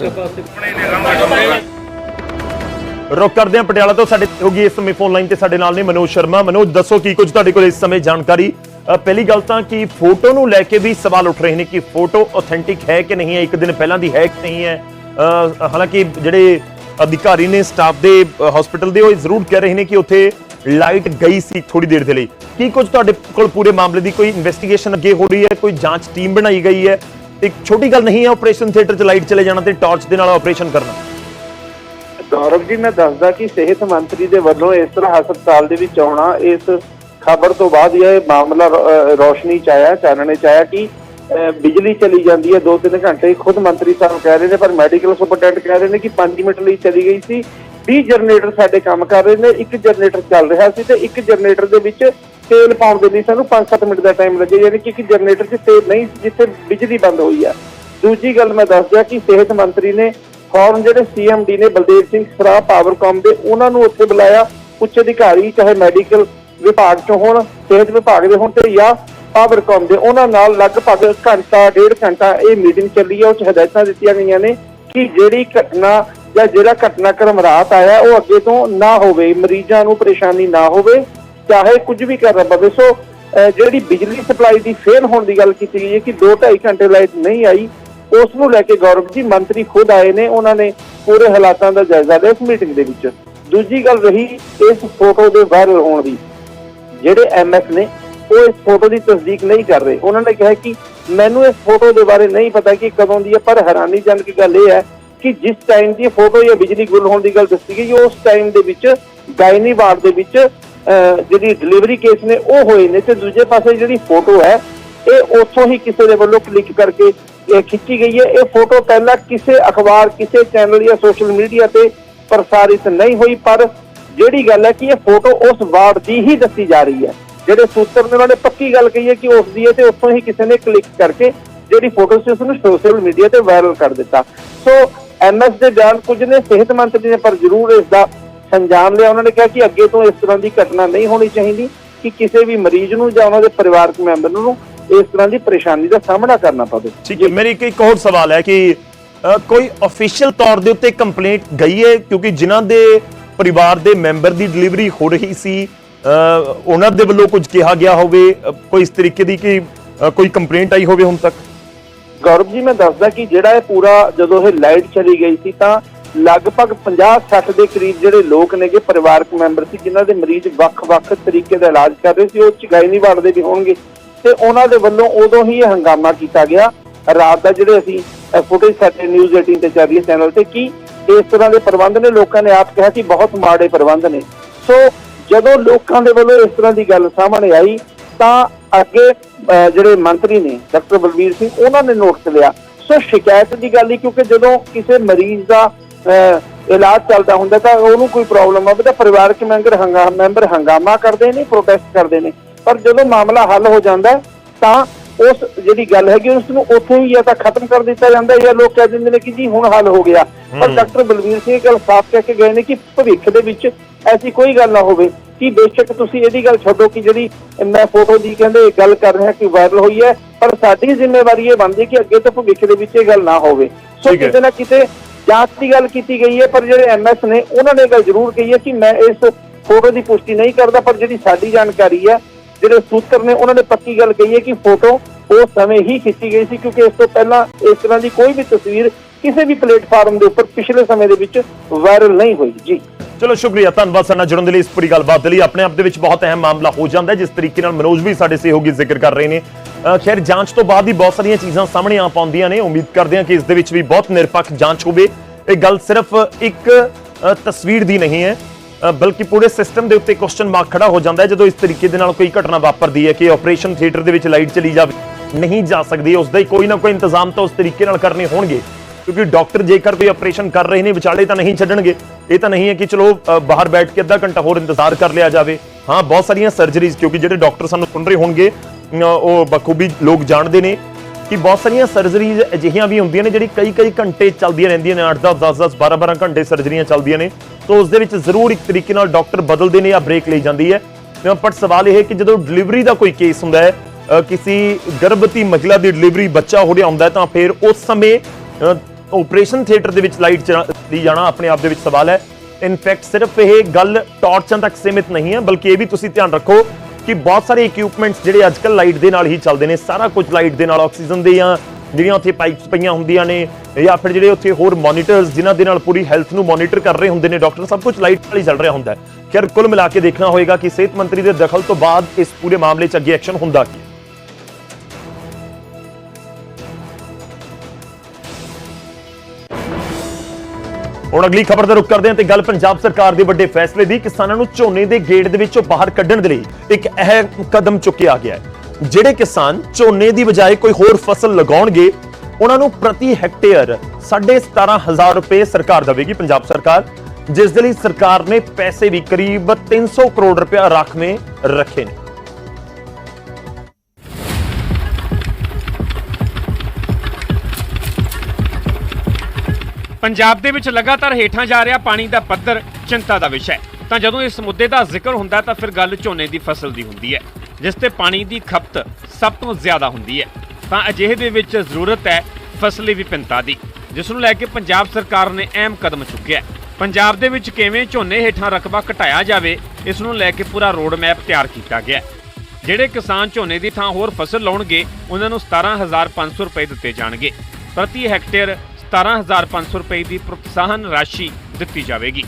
ਰੁਕ ਕਰਦੇ ਹਾਂ ਪਟਿਆਲਾ ਤੋਂ ਸਾਡੇ ਹੋਗੀ ਇਸ ਸਮੇਂ ਫੋਨ ਲਾਈਨ ਤੇ ਸਾਡੇ ਨਾਲ ਨੇ ਮਨੋਜ ਸ਼ਰਮਾ। ਮਨੋਜ ਦੱਸੋ ਕੀ ਕੁਝ ਤੁਹਾਡੇ ਕੋਲ ਇਸ ਸਮੇਂ ਜਾਣਕਾਰੀ? ਪਹਿਲੀ ਗੱਲ ਤਾਂ ਕਿ ਫੋਟੋ ਨੂੰ ਲੈ ਕੇ ਵੀ ਸਵਾਲ ਉੱਠ ਰਹੇ ਨੇ ਕਿ ਫੋਟੋ ਆਥੈਂਟਿਕ ਹੈ ਕਿ ਨਹੀਂ ਹੈ, ਇੱਕ ਦਿਨ ਪਹਿਲਾਂ ਦੀ ਹੈ ਕਿ ਨਹੀਂ ਹੈ। ਹਾਲਾਂਕਿ ਜਿਹੜੇ ਅਧਿਕਾਰੀ ਨੇ ਸਟਾਫ ਦੇ ਹਸਪੀਟਲ ਦੇ, ਉਹ ਜ਼ਰੂਰ ਕਹਿ ਰਹੇ ਨੇ ਕਿ ਉੱਥੇ ਲਾਈਟ ਗਈ ਸੀ ਥੋੜੀ ਦੇਰ ਦੇ ਲਈ। ਕੀ ਕੁਝ ਤੁਹਾਡੇ ਕੋਲ ਪੂਰੇ ਮਾਮਲੇ ਦੀ ਕੋਈ ਇਨਵੈਸਟੀਗੇਸ਼ਨ ਅੱਗੇ ਹੋ ਰਹੀ ਹੈ, ਕੋਈ ਜਾਂਚ ਟੀਮ ਬਣਾਈ ਗਈ ਹੈ? ਇੱਕ ਛੋਟੀ ਗੱਲ ਨਹੀਂ ਹੈ ਆਪਰੇਸ਼ਨ ਥੀਏਟਰ 'ਚ ਲਾਈਟ ਚਲੇ ਜਾਣਾ ਤੇ ਟਾਰਚ ਦੇ ਨਾਲ ਆਪਰੇਸ਼ਨ ਕਰਨਾ? ਗੌਰਵ ਜੀ, ਮੈਂ ਦੱਸਦਾ ਕਿ ਸਿਹਤ ਮੰਤਰੀ ਦੇ ਵੱਲੋਂ ਇਸ ਤਰ੍ਹਾਂ ਹਸਪਤਾਲ ਦੇ ਵਿੱਚ ਆਉਣਾ, ਇਸ ਖਬਰ ਤੋਂ ਬਾਅਦ ਇਹ ਮਾਮਲਾ ਰੋਸ਼ਨੀ ਚ ਆਇਆ, ਚਾਨਣੇ ਚ ਆਇਆ ਕਿ ਬਿਜਲੀ ਚਲੀ ਜਾਂਦੀ ਹੈ 2-3 ਘੰਟੇ। ਖੁਦ ਮੰਤਰੀ ਸਾਹਿਬ ਕਹਿ ਰਹੇ ਨੇ, ਪਰ ਮੈਡੀਕਲ ਸੁਪਰਡੈਂਟ ਕਹਿ ਰਹੇ ਨੇ ਕਿ 5 ਮਿੰਟ ਲਈ ਚਲੀ ਗਈ ਸੀ। 20 ਜਨਰੇਟਰ ਸਾਡੇ ਕੰਮ ਕਰ ਰਹੇ ਨੇ, ਇੱਕ ਜਨਰੇਟਰ ਚੱਲ ਰਿਹਾ ਸੀ ਤੇ ਇੱਕ ਜਨਰੇਟਰ ਦੇ ਵਿੱਚ ਤੇਲ ਪਾਉਣ ਦੇ ਲਈ ਸਾਨੂੰ 5-7 ਮਿੰਟ ਦਾ ਟਾਈਮ ਲੱਗੇ, ਯਾਨੀ ਕਿ ਇੱਕ ਜਨਰੇਟਰ 'ਚ ਤੇਲ ਨਹੀਂ ਜਿੱਥੇ ਬਿਜਲੀ ਬੰਦ ਹੋਈ ਹੈ ਦੂਜੀ ਗੱਲ ਮੈਂ ਦੱਸ ਦਿਆਂ ਕਿ ਸਿਹਤ ਮੰਤਰੀ ਨੇ ਫੌਰਨ ਜਿਹੜੇ ਸੀਐਮਡੀ ਨੇ ਬਲਦੇਵ ਸਿੰਘ ਸਰਾ ਪਾਵਰਕਾਮ ਦੇ, ਉਹਨਾਂ ਨੂੰ ਉੱਥੇ ਬੁਲਾਇਆ। ਉੱਚ ਅਧਿਕਾਰੀ, ਚਾਹੇ ਮੈਡੀਕਲ ਵਿਭਾਗ ਚੋਂ ਹੋਣ, ਸਿਹਤ ਵਿਭਾਗ ਦੇ ਹੋਣ ਤੇ ਜਾਂ ਪਾਵਰਕਾਮ ਦੇ। ਉਹਨਾਂ ਨਾਲ ਲਗਭਗ ਘੰਟਾ, ਡੇਢ ਘੰਟਾ ਇਹ ਮੀਟਿੰਗ ਚੱਲੀ ਹੈ ਉਹ ਚ ਹਦਾਇਤਾਂ ਦਿੱਤੀਆਂ ਗਈਆਂ ਨੇ ਕਿ ਜਿਹੜੀ ਘਟਨਾ ਜਾਂ ਜਿਹੜਾ ਘਟਨਾਕ੍ਰਮ ਰਾਤ ਆਇਆ, ਉਹ ਅੱਗੇ ਤੋਂ ਨਾ ਹੋਵੇ, ਮਰੀਜ਼ਾਂ ਨੂੰ ਪਰੇਸ਼ਾਨੀ ਨਾ ਹੋਵੇ, ਚਾਹੇ ਕੁਝ ਵੀ ਕਰਨਾ ਪਵੇ। ਸੋ ਜਿਹੜੀ ਬਿਜਲੀ ਸਪਲਾਈ ਦੀ ਫੇਲ ਹੋਣ ਦੀ ਗੱਲ ਕੀਤੀ ਗਈ ਹੈ ਕਿ 2.5 ਘੰਟੇ ਲਾਈਟ ਨਹੀਂ ਆਈ, ਉਸ ਨੂੰ ਲੈ ਕੇ ਗੌਰਵ ਜੀ ਮੰਤਰੀ ਖੁਦ ਆਏ ਨੇ, ਉਹਨਾਂ ਨੇ ਪੂਰੇ ਹਾਲਾਤਾਂ ਦਾ ਜਾਇਜ਼ਾ ਲਿਆ ਇਸ ਮੀਟਿੰਗ ਦੇ ਵਿੱਚ। ਦੂਜੀ ਗੱਲ ਰਹੀ ਇਸ ਫੋਟੋ ਦੇ ਵਾਇਰਲ ਹੋਣ ਦੀ। ਜਿਹੜੇ ਐਮਐਸ ਨੇ, ਉਹ ਇਸ ਫੋਟੋ ਦੀ ਤਸਦੀਕ ਨਹੀਂ ਕਰ ਰਹੇ। ਉਹਨਾਂ ਨੇ ਕਿਹਾ ਕਿ ਮੈਨੂੰ ਇਸ ਫੋਟੋ ਦੇ ਬਾਰੇ ਨਹੀਂ ਪਤਾ ਕਿ ਕਦੋਂ ਦੀ ਹੈ, ਪਰ ਹੈਰਾਨੀਜਨਕ ਗੱਲ ਇਹ ਹੈ ਕਿ ਜਿਸ ਟਾਈਮ ਦੀ ਫੋਟੋ ਜਾਂ ਬਿਜਲੀ ਗੁੱਲ ਹੋਣ ਦੀ ਗੱਲ ਦੱਸੀ ਗਈ, ਉਸ ਟਾਈਮ ਦੇ ਵਿੱਚ ਗਾਇਨੀ ਵਾਰਡ ਦੇ ਵਿੱਚ ਜਿਹੜੀ ਡਿਲੀਵਰੀ ਕੇਸ ਨੇ, ਉਹ ਹੋਏ ਨੇ। ਤੇ ਦੂਜੇ ਪਾਸੇ ਜਿਹੜੀ ਫੋਟੋ ਹੈ, ਇਹ ਉੱਥੋਂ ਹੀ ਕਿਸੇ ਦੇ ਵੱਲੋਂ ਕਲਿੱਕ ਕਰਕੇ, ਇਹ ਖਿੱਚੀ ਗਈ ਹੈ। ਇਹ ਫੋਟੋ ਪਹਿਲਾਂ ਕਿਸੇ ਅਖਬਾਰ, ਕਿਸੇ ਚੈਨਲ ਜਾਂ ਸੋਸ਼ਲ ਮੀਡੀਆ ਤੇ ਪ੍ਰਸਾਰਿਤ ਨਹੀਂ ਹੋਈ, ਪਰ ਜਿਹੜੀ ਗੱਲ ਹੈ ਕਿ ਇਹ ਫੋਟੋ ਉਸ ਵਾਰਡ ਦੀ ਹੀ ਦੱਸੀ ਜਾ ਰਹੀ ਹੈ। ਜਿਹੜੇ ਸੂਤਰ ਨੇ ਉਹਨਾਂ ਨੇ ਪੱਕੀ ਗੱਲ ਕਹੀ ਹੈ ਕਿ ਉਸ ਦੀ ਹੈ ਤੇ ਉੱਥੋਂ ਹੀ ਕਿਸੇ ਨੇ ਕਲਿੱਕ ਕਰਕੇ ਜਿਹੜੀ ਫੋਟੋ ਸੀ ਉਸ ਨੂੰ ਸੋਸ਼ਲ ਮੀਡੀਆ ਤੇ ਵਾਇਰਲ ਕਰ ਦਿੱਤਾ। ਸੋ ਐਮਐਸ ਦੇ ਬਿਆਨ ਕੁਝ ਨੇ ਸਿਹਤ ਮੰਤਰੀ ਨੇ, ਪਰ ਜ਼ਰੂਰ ਇਸ ਦਾ ਸੰਜਾਮ ਲਿਆ। ਉਹਨਾਂ ਨੇ ਕਿਹਾ ਕਿ ਅੱਗੇ ਤੋਂ ਇਸ ਤਰ੍ਹਾਂ ਦੀ ਘਟਨਾ ਨਹੀਂ ਹੋਣੀ ਚਾਹੀਦੀ ਕਿ ਕਿਸੇ ਵੀ ਮਰੀਜ਼ ਨੂੰ ਜਾਂ ਉਹਨਾਂ ਦੇ ਪਰਿਵਾਰਕ ਮੈਂਬਰ ਨੂੰ ਇਸ ਤਰ੍ਹਾਂ ਦੀ ਪਰੇਸ਼ਾਨੀ ਦਾ ਸਾਹਮਣਾ ਕਰਨਾ ਪਵੇ। ਠੀਕ ਹੈ, ਮੇਰੀ ਇੱਕ ਇੱਕ ਹੋਰ ਸਵਾਲ ਹੈ ਕਿ ਕੋਈ ਅਫੀਸ਼ੀਅਲ ਤੌਰ ਦੇ ਉੱਤੇ ਕੰਪਲੇਂਟ ਗਈ ਹੈ? ਕਿਉਂਕਿ ਜਿਨ੍ਹਾਂ ਦੇ ਪਰਿਵਾਰ ਦੇ ਮੈਂਬਰ ਦੀ ਡਿਲੀਵਰੀ ਹੋ ਰਹੀ ਸੀ ਉਹਨਾਂ ਦੇ ਵੱਲੋਂ ਕੁਝ ਕਿਹਾ ਗਿਆ ਹੋਵੇ ਕੋਈ ਇਸ ਤਰੀਕੇ ਦੀ ਕਿ ਕੋਈ ਕੰਪਲੇਂਟ ਆਈ ਹੋਵੇ ਹੁਣ ਤੱਕ? ਗੌਰਵ ਜੀ, ਮੈਂ ਦੱਸਦਾ ਕਿ ਜਿਹੜਾ ਇਹ ਪੂਰਾ ਜਦੋਂ ਇਹ ਲਾਈਟ ਚਲੀ ਗਈ ਸੀ ਤਾਂ ਲਗਭਗ 50-60 ਦੇ ਕਰੀਬ ਜਿਹੜੇ ਲੋਕ ਨੇਗੇ, ਪਰਿਵਾਰਕ ਮੈਂਬਰ ਸੀ, ਜਿਨ੍ਹਾਂ ਦੇ ਮਰੀਜ਼ ਵੱਖ-ਵੱਖ ਤਰੀਕੇ ਦਾ ਇਲਾਜ ਕਰ ਰਹੇ ਸੀ, ਉਹ ਚਗਾਈ ਨਹੀਂ ਵੜਦੇ ਵੀ ਹੋਣਗੇ। ਤੇ ਉਹਨਾਂ ਦੇ ਵੱਲੋਂ ਉਦੋਂ ਹੀ ਇਹ ਹੰਗਾਮਾ ਕੀਤਾ ਗਿਆ। ਰਾਤ ਦਾ ਜਿਹੜੇ ਅਸੀਂ ਫੁਟੇਜ ਸਾਡੇ ਨਿਊਜ਼ 18 ਤੇ ਚੱਲ ਰਹੀ ਚੈਨਲ ਤੇ ਕਿ ਇਸ ਤਰ੍ਹਾਂ ਦੇ ਪ੍ਰਬੰਧ ਨੇ ਲੋਕਾਂ ਨੇ ਆਪ ਕਿਹਾ ਕਿ ਬਹੁਤ ਮਾੜੇ ਪ੍ਰਬੰਧ ਨੇ। ਸੋ ਜਦੋਂ ਲੋਕਾਂ ਦੇ ਵੱਲੋਂ ਇਸ ਤਰ੍ਹਾਂ ਦੀ ਗੱਲ ਸਾਹਮਣੇ ਆਈ ਤਾਂ ਅੱਗੇ ਜਿਹੜੇ ਮੰਤਰੀ ਨੇ ਡਾਕਟਰ ਬਲਬੀਰ ਸਿੰਘ ਉਹਨਾਂ ਨੇ ਨੋਟਿਸ ਲਿਆ। ਸੋ ਸ਼ਿਕਾਇਤ ਦੀ ਗੱਲ ਹੀ ਕਿਉਂਕਿ ਜਦੋਂ ਕਿਸੇ ਮਰੀਜ਼ ਦਾ ਅਹ, ਇਲਾਜ ਚੱਲਦਾ ਹੁੰਦਾ ਤਾਂ ਉਹਨੂੰ ਕੋਈ ਪ੍ਰੋਬਲਮ ਆਵੇ ਤਾਂ ਪਰਿਵਾਰਕ ਮੈਂਬਰ ਹੰਗਾ ਮੈਂਬਰ ਹੰਗਾਮਾ ਕਰਦੇ ਨੇ ਪ੍ਰੋਟੈਸਟ ਕਰਦੇ ਨੇ। ਪਰ ਜਦੋਂ ਮਾਮਲਾ ਹੱਲ ਹੋ ਜਾਂਦਾ ਤਾਂ ਉਸ ਜਿਹੜੀ ਗੱਲ ਹੈਗੀ ਉਸ ਨੂੰ ਉੱਥੇ ਹੀ ਜਾਂ ਤਾਂ ਖਤਮ ਕਰ ਦਿੱਤਾ ਜਾਂਦਾ ਜਾਂ ਲੋਕ ਕਹਿ ਦਿੰਦੇ ਨੇ ਕਿ ਜੀ ਹੁਣ ਹੱਲ ਹੋ ਗਿਆ। ਪਰ ਡਾਕਟਰ ਬਲਵੀਰ ਸਿੰਘ ਇਹ ਗੱਲ ਸਾਫ਼ ਕਹਿ ਕੇ ਗਏ ਨੇ ਕਿ ਭਵਿੱਖ ਦੇ ਵਿੱਚ ਐਸੀ ਕੋਈ ਗੱਲ ਨਾ ਹੋਵੇ ਕਿ ਬੇਸ਼ੱਕ ਤੁਸੀਂ ਇਹਦੀ ਗੱਲ ਛੱਡੋ ਕਿ ਜਿਹੜੀ ਮੈਂ ਫੋਟੋ ਦੀ ਕਹਿੰਦੇ ਗੱਲ ਕਰ ਰਿਹਾ ਕਿ ਵਾਇਰਲ ਹੋਈ ਹੈ ਪਰ ਸਾਡੀ ਜ਼ਿੰਮੇਵਾਰੀ ਇਹ ਬਣਦੀ ਕਿ ਅੱਗੇ ਤੋਂ ਭਵਿੱਖ ਦੇ ਵਿੱਚ ਇਹ ਗੱਲ ਨਾ ਹੋਵੇ। ਸੋ। ਕਿਤੇ ਨਾ ਕਿਤੇ ਜਾਂਚ ਦੀ ਗੱਲ ਕੀਤੀ ਗਈ ਹੈ ਪਰ ਜਿਹੜੇ ਐਮਐਸ ਨੇ ਉਹਨਾਂ ਨੇ ਗੱਲ ਜ਼ਰੂਰ ਕਹੀ ਹੈ ਕਿ ਮੈਂ ਇਸ ਫੋਟੋ ਦੀ ਪੁਸ਼ਟੀ ਨਹੀਂ ਕਰਦਾ ਪਰ ਜਿਹੜੀ ਸਾਡੀ ਜਾਣਕਾਰੀ ਹੈ ਜਿਹੜੇ ਸੂਤਰ ਨੇ, ਉਹਨਾਂ ਨੇ ਪੱਕੀ ਗੱਲ ਕਹੀ ਹੈ ਕਿ ਫੋਟੋ ਉਸ ਸਮੇਂ ਹੀ ਖਿੱਚੀ ਗਈ ਸੀ, ਕਿਉਂਕਿ ਇਸ ਤੋਂ ਪਹਿਲਾਂ ਇਸ ਤਰ੍ਹਾਂ ਦੀ ਕੋਈ ਵੀ ਤਸਵੀਰ ਕਿਸੇ ਵੀ ਪਲੇਟਫਾਰਮ ਦੇ ਉੱਪਰ ਪਿਛਲੇ ਸਮੇਂ ਦੇ ਵਿੱਚ ਵਾਇਰਲ ਨਹੀਂ ਹੋਈ, ਜੀ। ਚਲੋ, ਸ਼ੁਕਰੀਆ, ਧੰਨਵਾਦ ਸਾਡੇ ਜੁੜਨ ਦੇ ਲਈ ਇਸ ਪੂਰੀ ਗੱਲਬਾਤ ਦੇ ਲਈ। ਆਪਣੇ ਆਪ ਦੇ ਵਿੱਚ ਬਹੁਤ ਅਹਿਮ ਮਾਮਲਾ ਹੋ ਜਾਂਦਾ ਜਿਸ ਤਰੀਕੇ ਨਾਲ ਮਨੋਜ ਵੀ ਸਾਡੇ ਸਹਿਯੋਗੀ ਜ਼ਿਕਰ ਕਰ ਰਹੇ ਨੇ। ਖੈਰ, ਜਾਂਚ ਤੋਂ ਬਾਅਦ ਹੀ ਬਹੁਤ ਸਾਰੀਆਂ ਚੀਜ਼ਾਂ ਸਾਹਮਣੇ ਆ ਪਾਉਂਦੀਆਂ ਨੇ। ਉਮੀਦ ਕਰਦੇ ਹਾਂ ਕਿ ਇਸ ਦੇ ਵਿੱਚ ਵੀ ਬਹੁਤ ਨਿਰਪੱਖ ਜਾਂਚ ਹੋਵੇ। ਇਹ ਗੱਲ ਸਿਰਫ ਇੱਕ ਤਸਵੀਰ ਦੀ ਨਹੀਂ ਹੈ। ਬਲਕਿ ਪੂਰੇ ਸਿਸਟਮ ਦੇ ਉੱਤੇ ਕੁਐਸਚਨ ਮਾਰਕ ਖੜਾ ਹੋ ਜਾਂਦਾ ਹੈ, ਜਦੋਂ ਇਸ ਤਰੀਕੇ ਦੇ ਨਾਲ ਕੋਈ ਘਟਨਾ ਵਾਪਰਦੀ ਹੈ ਕਿ ਆਪਰੇਸ਼ਨ ਥੀਏਟਰ ਦੇ ਵਿੱਚ ਲਾਈਟ ਚਲੀ ਜਾਵੇ, ਨਹੀਂ ਜਾ ਸਕਦੀ, ਉਸ ਦਾ ਹੀ ਕੋਈ ਨਾ ਕੋਈ ਇੰਤਜ਼ਾਮ ਤਾਂ ਉਸ ਤਰੀਕੇ ਨਾਲ ਕਰਨੇ ਹੋਣਗੇ। ਕਿਉਂਕਿ ਡਾਕਟਰ ਜੇਕਰ ਕੋਈ ਆਪਰੇਸ਼ਨ ਕਰ ਰਹੇ ਨੇ, ਵਿਚਾਲੇ ਤਾਂ ਨਹੀਂ ਛੱਡਣਗੇ। ਇਹ ਤਾਂ ਨਹੀਂ ਹੈ ਕਿ ਚਲੋ ਬਾਹਰ ਬੈਠ ਕੇ ਅੱਧਾ ਘੰਟਾ ਹੋਰ ਇੰਤਜ਼ਾਰ ਕਰ ਲਿਆ ਜਾਵੇ। ਹਾਂ, ਬਹੁਤ ਸਾਰੀਆਂ ਸਰਜਰੀਜ਼ ਕਿਉਂਕਿ ਜਿਹੜੇ ਡਾਕਟਰ ਸਾਨੂੰ ਸੁਣ ਰਹੇ ਹੋਣਗੇ ਉਹ ਬਖੂਬੀ ਲੋਕ ਜਾਣਦੇ ਨੇ। ਕਿ ਬਹੁਤ ਸਾਰੀਆਂ ਸਰਜਰੀਜ਼ ਅਜਿਹੀਆਂ ਵੀ ਹੁੰਦੀਆਂ ਨੇ ਜਿਹੜੀ ਕਈ ਕਈ ਘੰਟੇ ਚੱਲਦੀਆਂ ਰਹਿੰਦੀਆਂ ਨੇ 8 10 10 10 12 12 ਘੰਟੇ ਸਰਜਰੀਆਂ ਚੱਲਦੀਆਂ ਨੇ। ਤਾਂ ਉਸ ਦੇ ਵਿੱਚ ਜ਼ਰੂਰ ਇੱਕ ਤਰੀਕੇ ਨਾਲ ਡਾਕਟਰ ਬਦਲਦੇ ਨੇ ਜਾਂ ਬ੍ਰੇਕ ਲਈ ਜਾਂਦੀ ਹੈ। ਪਰ ਸਵਾਲ ਇਹ ਹੈ ਕਿ ਜਦੋਂ ਡਿਲੀਵਰੀ ਦਾ ਕੋਈ ਕੇਸ ਹੁੰਦਾ ਹੈ ਕਿਸੇ ਗਰਭਵਤੀ ਮਹਿਲਾ ਦੀ ਡਿਲੀਵਰੀ ਬੱਚਾ ਹੋ ਰਿਹਾ ਹੁੰਦਾ ਤਾਂ ਫਿਰ ਉਸ ਸਮੇਂ ਆਪਰੇਸ਼ਨ ਥੀਏਟਰ ਦੇ ਵਿੱਚ ਲਾਈਟ ਚਲੀ ਜਾਣਾ ਆਪਣੇ ਆਪ ਦੇ ਵਿੱਚ ਸਵਾਲ ਹੈ। ਇਨਫੈਕਟ ਸਿਰਫ ਇਹ ਗੱਲ ਟਾਰਚਾਂ ਤੱਕ ਸੀਮਿਤ ਨਹੀਂ ਹੈ, ਬਲਕਿ ਇਹ ਵੀ ਤੁਸੀਂ ਧਿਆਨ ਰੱਖੋ ਕਿ ਬਹੁਤ ਸਾਰੇ ਇਕਵਿਪਮੈਂਟਸ ਜਿਹੜੇ ਅੱਜਕੱਲ ਲਾਈਟ ਦੇ ਨਾਲ ਹੀ ਚੱਲਦੇ ਨੇ, ਸਾਰਾ ਕੁਝ ਲਾਈਟ ਦੇ ਨਾਲ ਆਕਸੀਜਨ ਦੇ ਜਾਂ ਜਿਹੜੀਆਂ ਉੱਥੇ ਪਾਈਪਸ ਪਈਆਂ ਹੁੰਦੀਆਂ ਨੇ, ਜਾਂ ਫਿਰ ਜਿਹੜੇ ਉੱਥੇ ਹੋਰ ਮੋਨੀਟਰਸ ਜਿਨ੍ਹਾਂ ਦੇ ਨਾਲ ਪੂਰੀ ਹੈਲਥ ਨੂੰ ਮੋਨੀਟਰ ਕਰ ਰਹੇ ਹੁੰਦੇ ਨੇ ਡਾਕਟਰ ਸਭ ਕੁਝ ਲਾਈਟ ਨਾਲ ਹੀ ਚੱਲ ਰਿਹਾ ਹੁੰਦਾ ਹੈ। ਖੈਰ, ਕੁੱਲ ਮਿਲਾ ਕੇ ਦੇਖਣਾ ਹੋਏਗਾ ਕਿ ਸਿਹਤ ਮੰਤਰੀ ਦੇ ਦਖਲ ਤੋਂ ਬਾਅਦ ਇਸ ਪੂਰੇ ਮਾਮਲੇ 'ਚ ਅੱਗੇ ਐਕਸ਼ਨ ਹੁੰਦਾ ਕੀ ਹੁਣ ਅਗਲੀ ਖਬਰ ਦਾ ਰੁਖ ਕਰਦੇ ਹਾਂ ਤੇ ਗੱਲ ਪੰਜਾਬ ਸਰਕਾਰ ਦੇ ਵੱਡੇ ਫੈਸਲੇ ਦੀ। ਕਿਸਾਨਾਂ ਨੂੰ ਝੋਨੇ ਦੇ ਗੇੜ ਦੇ ਵਿੱਚੋਂ ਬਾਹਰ ਕੱਢਣ ਦੇ ਲਈ ਇੱਕ ਅਹਿਮ ਕਦਮ ਚੁੱਕਿਆ ਗਿਆ ਹੈ। ਜਿਹੜੇ ਕਿਸਾਨ ਝੋਨੇ ਦੀ ਬਜਾਏ ਕੋਈ ਹੋਰ ਫਸਲ ਲਗਾਉਣਗੇ, ਉਹਨਾਂ ਨੂੰ ਪ੍ਰਤੀ ਹੈਕਟੇਅਰ 17500 ਰੁਪਏ ਸਰਕਾਰ ਦੇਵੇਗੀ ਪੰਜਾਬ ਸਰਕਾਰ, ਜਿਸ ਦੇ ਲਈ ਸਰਕਾਰ ਨੇ ਪੈਸੇ ਵੀ ਕਰੀਬ 300 ਕਰੋੜ ਰੁਪਏ ਰਾਖਵੇਂ ਰੱਖੇ ਨੇ। ਪੰਜਾਬ ਦੇ ਵਿੱਚ ਲਗਾਤਾਰ ਹੇਠਾਂ ਜਾ ਰਿਹਾ ਪਾਣੀ ਦਾ ਪੱਧਰ ਚਿੰਤਾ ਦਾ ਵਿਸ਼ਾ ਹੈ। ਤਾਂ ਜਦੋਂ ਇਸ ਮੁੱਦੇ ਦਾ ਜ਼ਿਕਰ ਹੁੰਦਾ ਤਾਂ ਫਿਰ ਗੱਲ ਝੋਨੇ ਦੀ ਫਸਲ ਦੀ ਹੁੰਦੀ ਹੈ, ਜਿਸ ਤੇ ਪਾਣੀ ਦੀ ਖਪਤ ਸਭ ਤੋਂ ਜ਼ਿਆਦਾ ਹੁੰਦੀ ਹੈ। ਤਾਂ ਅਜਿਹੇ ਦੇ ਵਿੱਚ ਜ਼ਰੂਰਤ ਹੈ ਫਸਲੀ ਵਿਭਿੰਨਤਾ ਦੀ, ਜਿਸ ਨੂੰ ਲੈ ਕੇ ਪੰਜਾਬ ਸਰਕਾਰ ਨੇ ਅਹਿਮ ਕਦਮ ਚੁੱਕਿਆ ਹੈ। ਪੰਜਾਬ ਦੇ ਵਿੱਚ ਕਿਵੇਂ ਝੋਨੇ ਹੇਠਾਂ ਰਕਬਾ ਘਟਾਇਆ ਜਾਵੇ, ਇਸ ਨੂੰ ਲੈ ਕੇ ਪੂਰਾ ਰੋਡ ਮੈਪ ਤਿਆਰ ਕੀਤਾ ਗਿਆ ਹੈ। ਜਿਹੜੇ ਕਿਸਾਨ ਝੋਨੇ ਦੀ ਥਾਂ ਹੋਰ ਫਸਲ ਲਾਉਣਗੇ, ਉਹਨਾਂ ਨੂੰ 17500 ਰੁਪਏ ਦਿੱਤੇ ਜਾਣਗੇ। ਪ੍ਰਤੀ ਹੈਕਟੇਅਰ 17500 ਰੁਪਏ ਦੀ ਪ੍ਰੋਤਸਾਹਨ ਰਾਸ਼ੀ ਦਿੱਤੀ ਜਾਵੇਗੀ।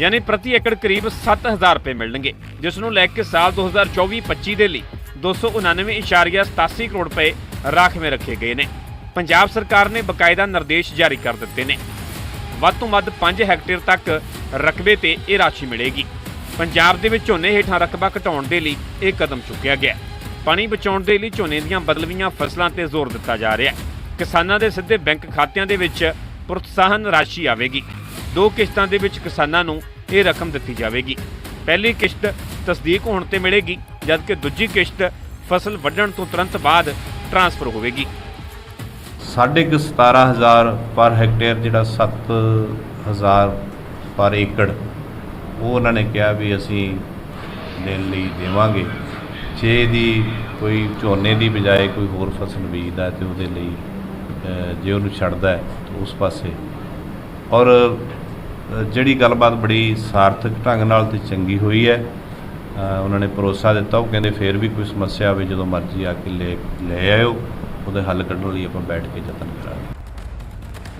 ਯਾਨੀ ਪ੍ਰਤੀ ਏਕੜ ਕਰੀਬ 7000 ਰੁਪਏ ਮਿਲਣਗੇ, ਜਿਸ ਨੂੰ ਲੈ ਕੇ ਸਾਲ 2024-25 ਦੇ ਲਈ 299.87 ਕਰੋੜ ਰੁਪਏ ਰਾਖਵੇਂ ਰੱਖੇ ਗਏ ਨੇ। ਪੰਜਾਬ ਸਰਕਾਰ ਨੇ ਬਕਾਇਦਾ ਨਿਰਦੇਸ਼ ਜਾਰੀ ਕਰ ਦਿੱਤੇ ਨੇ। ਵੱਧ ਤੋਂ ਵੱਧ 5 ਹੈਕਟੇਅਰ ਤੱਕ ਰਕਬੇ ਤੇ ਇਹ ਰਾਸ਼ੀ ਮਿਲੇਗੀ। ਪੰਜਾਬ ਦੇ ਵਿੱਚ ਝੋਨੇ ਹੇਠਾਂ ਰਕਬਾ ਘਟਾਉਣ ਦੇ ਲਈ ਇਹ ਕਦਮ ਚੁੱਕਿਆ ਗਿਆ। ਪਾਣੀ ਬਚਾਉਣ ਦੇ ਲਈ ਝੋਨੇ ਦੀਆਂ ਬਦਲਵੀਆਂ ਫਸਲਾਂ ਤੇ ਜ਼ੋਰ ਦਿੱਤਾ ਜਾ ਰਿਹਾ ਹੈ। ਕਿਸਾਨਾਂ ਦੇ ਸਿੱਧੇ ਬੈਂਕ ਖਾਤਿਆਂ ਦੇ ਵਿੱਚ ਪ੍ਰੋਤਸਾਹਨ ਰਾਸ਼ੀ ਆਵੇਗੀ। ਦੋ ਕਿਸ਼ਤਾਂ ਦੇ ਵਿੱਚ ਕਿਸਾਨਾਂ ਨੂੰ ਇਹ ਰਕਮ ਦਿੱਤੀ ਜਾਵੇਗੀ। ਪਹਿਲੀ ਕਿਸ਼ਤ ਤਸਦੀਕ ਹੋਣ ਤੇ ਮਿਲੇਗੀ, ਜਦਕਿ ਦੂਜੀ ਕਿਸ਼ਤ ਫਸਲ ਵੱਢਣ ਤੋਂ ਤੁਰੰਤ ਬਾਅਦ ਟ੍ਰਾਂਸਫਰ ਹੋਵੇਗੀ। ਸਾਢੇ ਕੁ 17000 ਪਰ ਹੈਕਟੇਅਰ ਜਿਹੜਾ 7000 ਪਰ ਏਕੜ, ਉਹ ਉਹਨਾਂ ਨੇ ਕਿਹਾ ਵੀ ਅਸੀਂ ਦੇਣ ਲਈ ਦੇਵਾਂਗੇ। ਜੇ ਦੀ ਕੋਈ ਝੋਨੇ ਦੀ ਬਜਾਏ ਕੋਈ ਹੋਰ ਫਸਲ ਬੀਜਦਾ ਤੇ ਉਹਦੇ ਲਈ ਜੇ ਉਹਨੂੰ ਛੱਡਦਾ ਹੈ ਤਾਂ ਉਸ ਪਾਸੇ। ਔਰ ਜਿਹੜੀ ਗੱਲਬਾਤ ਬੜੀ ਸਾਰਥਕ ਢੰਗ ਨਾਲ ਤੇ ਚੰਗੀ ਹੋਈ ਹੈ ਉਹਨਾਂ ਨੇ ਭਰੋਸਾ ਦਿੱਤਾ। ਉਹ ਕਹਿੰਦੇ ਫੇਰ ਵੀ ਕੋਈ ਸਮੱਸਿਆ ਆਵੇ ਜਦੋਂ ਮਰਜ਼ੀ ਆ ਕੇ ਲੈ ਲੈ ਆਇਓ। ਉਹਦੇ ਹੱਲ ਕੱਢਣ ਲਈ ਆਪਾਂ ਬੈਠ ਕੇ ਯਤਨ ਕਰਾਂਗੇ।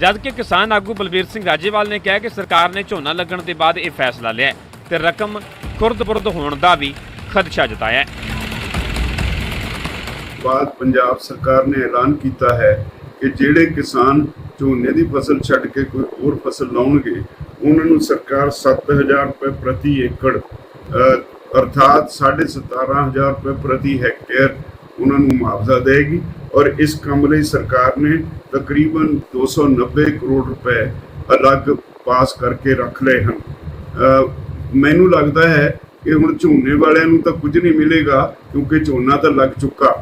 ਜਦਕਿ ਕਿਸਾਨ ਆਗੂ ਬਲਬੀਰ ਸਿੰਘ ਰਾਜੇਵਾਲ ਨੇ ਕਿਹਾ ਕਿ ਸਰਕਾਰ ਨੇ ਝੋਨਾ ਲੱਗਣ ਦੇ ਬਾਅਦ ਇਹ ਫੈਸਲਾ ਲਿਆ ਤੇ ਰਕਮ ਖੁਰਦ-ਬੁਰਦ ਹੋਣ ਦਾ ਵੀ ਖਦਸ਼ਾ ਜਤਾਇਆ ਹੈ। ਬਾਅਦ ਪੰਜਾਬ ਸਰਕਾਰ ਨੇ ਐਲਾਨ ਕੀਤਾ ਹੈ ਕਿ ਜਿਹੜੇ ਕਿਸਾਨ ਝੋਨੇ ਦੀ ਫਸਲ ਛੱਡ ਕੇ ਕੋਈ ਹੋਰ ਫਸਲ ਲਾਉਣਗੇ ਉਹਨਾਂ ਨੂੰ ਸਰਕਾਰ 7000 ਰੁਪਏ ਪ੍ਰਤੀ ਏਕੜ ਅ, ਅਰਥਾਤ 17500 ਰੁਪਏ ਪ੍ਰਤੀ ਹੈਕਟੇਅਰ ਉਹਨਾਂ ਨੂੰ ਮੁਆਵਜ਼ਾ ਦੇਗੀ ਔਰ ਇਸ ਕੰਮ ਲਈ ਸਰਕਾਰ ਨੇ ਤਕਰੀਬਨ 290 ਕਰੋੜ ਰੁਪਏ ਅਲੱਗ ਪਾਸ ਕਰਕੇ ਰੱਖ ਲਏ ਹਨ। ਮੈਨੂੰ ਲੱਗਦਾ ਹੈ ਕਿ ਹੁਣ ਝੋਨੇ ਵਾਲਿਆਂ ਨੂੰ ਤਾਂ ਕੁਝ ਨਹੀਂ ਮਿਲੇਗਾ ਕਿਉਂਕਿ ਝੋਨਾ ਤਾਂ ਲੱਗ ਚੁੱਕਾ।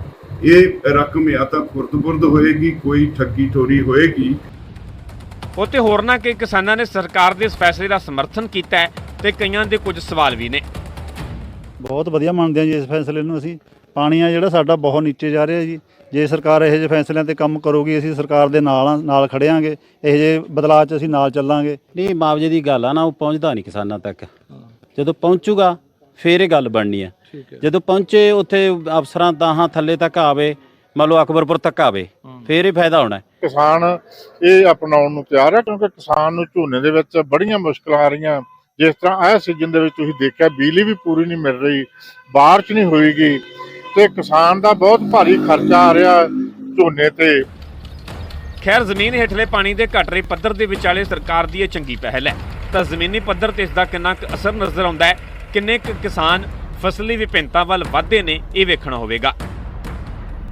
ਇਹ ਰਕਮ ਜਾਂ ਤਾਂ ਖੁਰਦ-ਬੁਰਦ ਹੋਏਗੀ ਕੋਈ ਠੱਗੀ ਠੋਰੀ ਹੋਏਗੀ। ਉੱਥੇ ਹੋਰਨਾਂ ਕਈ ਕਿਸਾਨਾਂ ਨੇ ਸਰਕਾਰ ਦੇ ਇਸ ਫੈਸਲੇ ਦਾ ਸਮਰਥਨ ਕੀਤਾ ਹੈ ਤੇ ਕਈਆਂ ਦੇ ਕੁਝ ਸਵਾਲ ਵੀ ਨੇ। ਬਹੁਤ ਵਧੀਆ ਮੰਨਦੇ ਹਾਂ ਜੀ ਇਸ ਫੈਸਲੇ ਨੂੰ ਅਸੀਂ। ਪਾਣੀ ਆ ਜਿਹੜਾ ਸਾਡਾ ਬਹੁਤ ਨੀਚੇ ਜਾ ਰਿਹਾ ਜੀ। ਜੇ ਸਰਕਾਰ ਇਹੋ ਜਿਹੇ ਫੈਸਲਿਆਂ ਤੇ ਕੰਮ ਕਰੂਗੀ ਅਸੀਂ ਸਰਕਾਰ ਦੇ ਨਾਲ ਨਾਲ ਖੜਿਆਂਗੇ। ਇਹੋ ਜਿਹੇ ਬਦਲਾਅ 'ਚ ਅਸੀਂ ਨਾਲ ਚੱਲਾਂਗੇ। ਨਹੀਂ ਮੁਆਵਜ਼ੇ ਦੀ ਗੱਲ ਆ ਨਾ ਉਹ ਪਹੁੰਚਦਾ ਨਹੀਂ ਕਿਸਾਨਾਂ ਤੱਕ। ਜਦੋਂ ਪਹੁੰਚੂਗਾ ਫੇਰ ਇਹ ਗੱਲ ਬਣਨੀ ਆ। ਜਦੋਂ ਪਹੁੰਚੇ ਉੱਥੇ ਅਫਸਰਾਂ ਤਾਹਾਂ ਥੱਲੇ ਤੱਕ ਆਵੇ ਮੰਨ ਲਓ ਅਕਬਰਪੁਰ ਤੱਕ ਆਵੇ ਫੇਰ ਇਹ ਫਾਇਦਾ ਹੋਣਾ। ਹੈ। ਕਿਸਾਨ ਇਹ ਅਪਣਾਉਣ ਨੂੰ ਤਿਆਰ ਹੈ ਕਿਉਂਕਿ ਕਿਸਾਨ ਨੂੰ ਝੋਨੇ ਦੇ ਵਿੱਚ ਬੜੀਆਂ ਮੁਸ਼ਕਲਾਂ ਆ ਰਹੀਆਂ। ਜਿਸ ਤਰ੍ਹਾਂ ਇਹ ਸੀਜ਼ਨ ਦੇ ਵਿੱਚ ਤੁਸੀਂ ਦੇਖਿਆ ਬਿਜਲੀ ਵੀ ਪੂਰੀ ਨਹੀਂ ਮਿਲ ਰਹੀ ਬਾਰਿਸ਼ ਨਹੀਂ ਹੋਏਗੀ ਤੇ ਕਿਸਾਨ ਦਾ ਬਹੁਤ ਭਾਰੀ ਖਰਚਾ ਆ ਰਿਹਾ ਝੋਨੇ ਤੇ। ਖੈਰ ਜ਼ਮੀਨ ਹੇਠਲੇ ਪਾਣੀ ਦੇ ਘਟ ਰਹੇ ਪੱਧਰ ਦੇ ਵਿਚਾਲੇ ਸਰਕਾਰ ਦੀ ਇਹ ਚੰਗੀ ਪਹਿਲ ਹੈ। ਤਾਂ ਜ਼ਮੀਨੀ ਪੱਧਰ ਤੇ ਇਸ ਦਾ ਕਿੰਨਾ ਕੁ ਅਸਰ ਨਜ਼ਰ ਆਉਂਦਾ ਹੈ ਕਿੰਨੇ ਕੁ ਕਿਸਾਨ ਫਸਲੀ ਵਿਭਿੰਨਤਾ ਵੱਲ ਵਧਦੇ ਨੇ ਇਹ ਵੇਖਣਾ ਹੋਵੇਗਾ।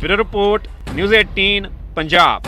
Bureau report, news 18 Punjab.